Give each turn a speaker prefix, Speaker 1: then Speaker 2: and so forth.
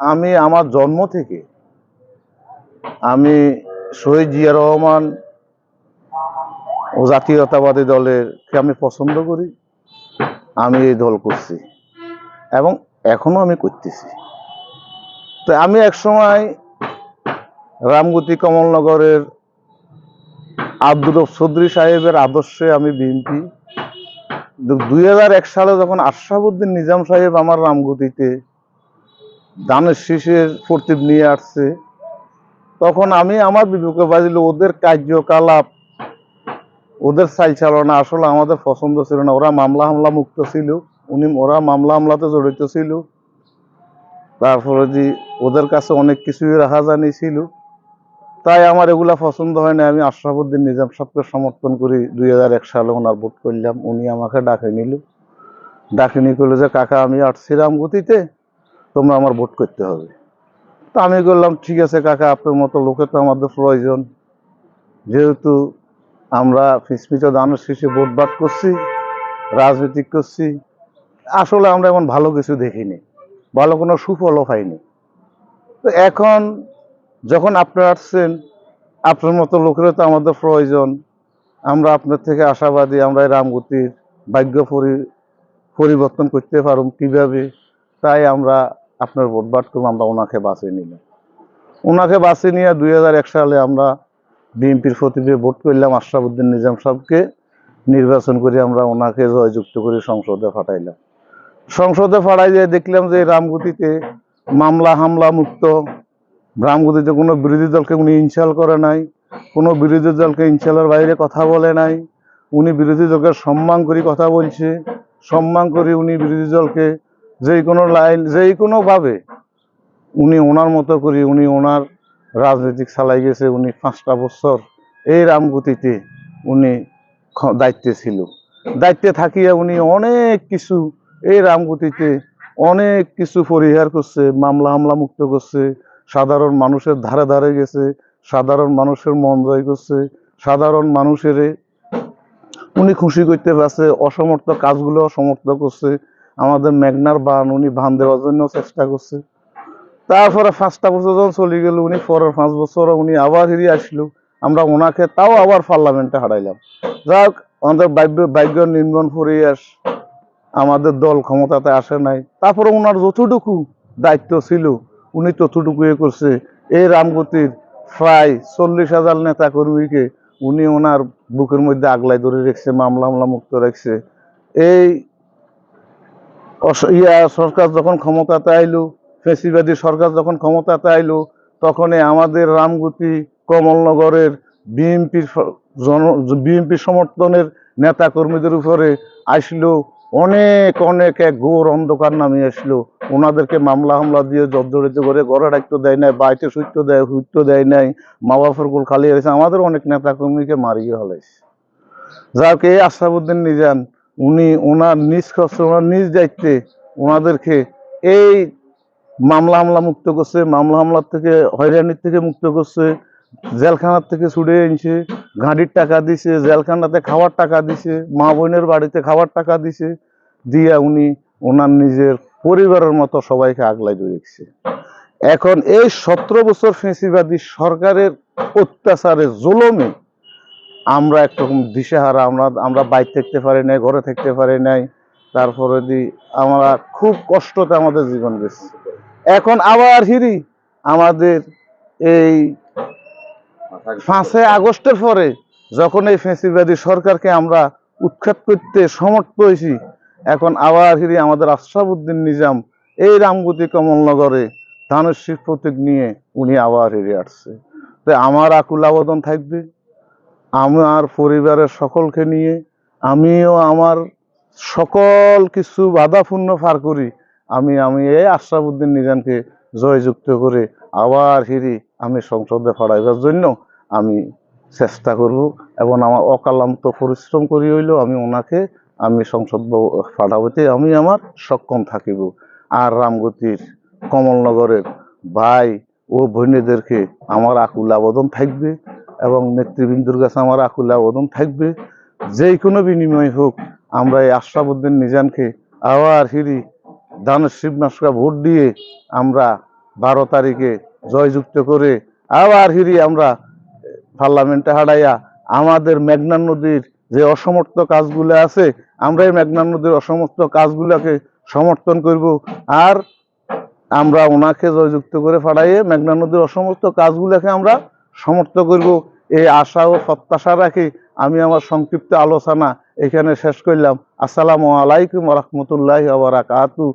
Speaker 1: আমি আমার জন্ম থেকে আমি শহীদ জিয়া রহমান ও জাতীয়তাবাদী দলের কে আমি পছন্দ করি। আমি এই দল করছি এবং এখনও আমি করতেছি। তো আমি এক সময় রামগতি কমলনগরের আব্দুল চৌধুরী সাহেবের আদর্শে আমি বিএনপি। দুই হাজার এক সালে যখন আশরাফুদ্দিন নিজাম সাহেব আমার রামগতিতে ধানের শীষের প্রতীপ নিয়ে আসছে। তখন আমি আমার বিবেকে বাজিল, ওদের কার্যকলাপ, ওদের চাল চালনা আসলে আমাদের পছন্দ ছিল না। ওরা মামলা হামলা মুক্ত ছিল। উনি, ওরা মামলা হামলাতে জড়িত ছিল। তারপরে যে ওদের কাছে অনেক কিছুই রাখা ছিল। তাই আমার এগুলা পছন্দ হয় না আমি আশরাফুদ্দিন নিজাম সাহেবকে সমর্থন করি। দুই হাজার এক সালে ওনার ভোট করলাম। উনি আমাকে ডাকে নিল। ডাকে নিয়ে করল যে, কাকা, আমি আসছি রামগতিতে তোমরা আমার ভোট করতে হবে। তা আমি বললাম, ঠিক আছে কাকা, আপনার মতো লোকে তো আমাদের প্রয়োজন। যেহেতু আমরা ফিসফিস দানের শেষে ভোট বাট করছি, রাজনীতি করছি, আসলে আমরা এমন ভালো কিছু দেখিনি, ভালো কোনো সুফলও পাইনি। তো এখন যখন আপনি আসছেন, আপনার মতো লোকেরও তো আমাদের প্রয়োজন। আমরা আপনার থেকে আশাবাদী, আমরা এই রামগতির ভাগ্য পরি, পরিবর্তন করতে পারব কীভাবে? তাই আমরা আপনার ভোট বাট করব, আমরা ওনাকে বাঁচিয়ে নিলাম ওনাকে বাঁচিয়ে নিয়ে দুই হাজার এক সালে আমরা বিএনপির প্রতিভে ভোট করলাম, আশরাফুদ্দিন নিজাম সাহেবকে নির্বাচন করে আমরা ওনাকে জয়যুক্ত করে সংসদে ফাটাইলাম সংসদে পাঠাই দিয়ে দেখলাম যে রামগতিতে মামলা হামলা মুক্ত রামগতিতে কোনো বিরোধী দলকে উনি ইনশাল করে নাই, কোনো বিরোধী দলকে ইনশালের বাইরে কথা বলে নাই। উনি বিরোধী দলকে সম্মান করে কথা বলছে, সম্মান করে উনি বিরোধী দলকে যে কোনো লাইন যে কোনোভাবে উনি ওনার মতো করে, উনি ওনার রাজনৈতিক চালাই গেছে, উনি পাঁচটা বছর এই রামগতিতে উনি দায়িত্বে ছিল। দায়িত্বে থাকিয়া উনি অনেক কিছু এই রামগতিতে অনেক কিছু পরিহার করছে, মামলা হামলা মুক্ত করছে, সাধারণ মানুষের ধারে ধারে গেছে, সাধারণ মানুষের মন জয় করছে, সাধারণ মানুষের উনি খুশি করতে পারছে, অসমর্থ কাজগুলো সমর্থ করছে আমাদের মেঘনার বান, উনি বান দেওয়ার জন্য চেষ্টা করছে। তারপরে পাঁচটা বছর যখন চলে গেল, উনি পরের পাঁচ বছর উনি আবার ফিরে আসলো। আমরা ওনাকে তাও আবার পার্লামেন্টে হারাইলাম। যাক আমাদের ভাগ্য নির্মাণ পরিয়াস আমাদের দল ক্ষমতাতে আসে নাই। তারপরে ওনার যতটুকু দায়িত্ব ছিল, উনি ততটুকু এ করছে। এই রামগতির প্রায় চল্লিশ হাজার নেতা কর্মীকে উনি ওনার বুকের মধ্যে আগলাই ধরে রেখেছে, মামলা মামলা মুক্ত রাখছে। এই ইয়া সরকার যখন ক্ষমতাতে আইলো, ফেসিবাদী সরকার যখন ক্ষমতাতে আইলো, তখনই আমাদের রামগতি কমলনগরের বিএনপির জন বিএনপি সমর্থনের নেতা কর্মীদের উপরে আসলো অনেক অনেক এক ঘোর অন্ধকার নামে আসলো। ওনাদেরকে মামলা হামলা দিয়ে জর্জরিত করে ঘরে রাখতে দেয় নাই, বাড়িতে সুইত্য দেয় হুইত্য দেয় নাই মা বাপের গোল খালি হয়েছে। আমাদের অনেক নেতা কর্মীকে মারিয়ে হলাইছে যাকে আশরাফুদ্দিন নিজান উনি ওনার নিজ কষ্টে, ওনার নিজ দায়িত্বে ওনাদেরকে এই মামলা হামলা মুক্ত করছে, মামলা হামলার থেকে, হয়রানির থেকে মুক্ত করছে, জেলখানার থেকে ছুটে এনেছে, গাড়ির টাকা দিছে, জেলখানাতে খাওয়ার টাকা দিছে, মা বোনের বাড়িতে খাওয়ার টাকা দিছে, দিয়া উনি ওনার নিজের পরিবারের মতো সবাইকে আগলাই রেখেছে। এখন এই সতেরো বছর ফেঁসিবাদী সরকারের অত্যাচারে জুলমে আমরা একরকম দিশেহারা, আমরা আমরা বাইরে থাকতে পারি নাই, ঘরে থাকতে পারি নাই। তারপরে দি, আমরা খুব কষ্টতে আমাদের জীবন গেছে। এখন আবার হিরি আমাদের এই পাঁচই আগস্টের পরে যখন এই ফেঁসিবাদী সরকারকে আমরা উৎখাত করতে সমর্থ হয়েছি, এখন আবার হিরি আমাদের আশরাফুদ্দিন নিজাম এই রামগতি কমলনগরে শীষ প্রতীক নিয়ে উনি আবার হিরে আসছে। তো আমার আকুল আবেদন থাকবে। আমার পরিবারের সকলকে নিয়ে, আমিও আমার সকল কিছু বাধাপূর্ণ পার করি, আমি আমি এই আশরাফুদ্দিন নিজামকে জয়যুক্ত করে আবার হিরি আমি সংসদে পাঠাইবার জন্য আমি চেষ্টা করব এবং আমার অকালান্ত পরিশ্রম করি হইলেও আমি ওনাকে, আমি সংসদ পাঠাবতে আমি আমার সক্ষম থাকিব। আর রামগতির কমলনগরের ভাই ও বোনেদেরকে আমার আকুল আবেদন থাকবে। এবং নেতৃবৃন্দুর কাছে আমার আকুল আবেদন থাকবে। যে কোনো বিনিময় হোক, আমরা এই আশরাফুদ্দিন নিজানকে আবার হিরি ধানের শিবনাশকা ভোট দিয়ে আমরা বারো তারিখে জয়যুক্ত করে আবার হিরি আমরা পার্লামেন্টে হারাইয়া আমাদের মেঘনা নদীর যে অসমর্থ কাজগুলো আছে, আমরা এই মেঘনা নদীর অসমর্থ কাজগুলোকে সমর্থন করব। আর আমরা ওনাকে জয়যুক্ত করে ফাড়াইয়ে মেঘনা নদীর অসমস্ত কাজগুলোকে আমরা সমর্থ করব। এই আশা ও প্রত্যাশা রাখি আমি আমার সংক্ষিপ্ত আলোচনা এখানে শেষ করলাম। আসসালামু আলাইকুম রহমতুল্লাহ বারাকাতু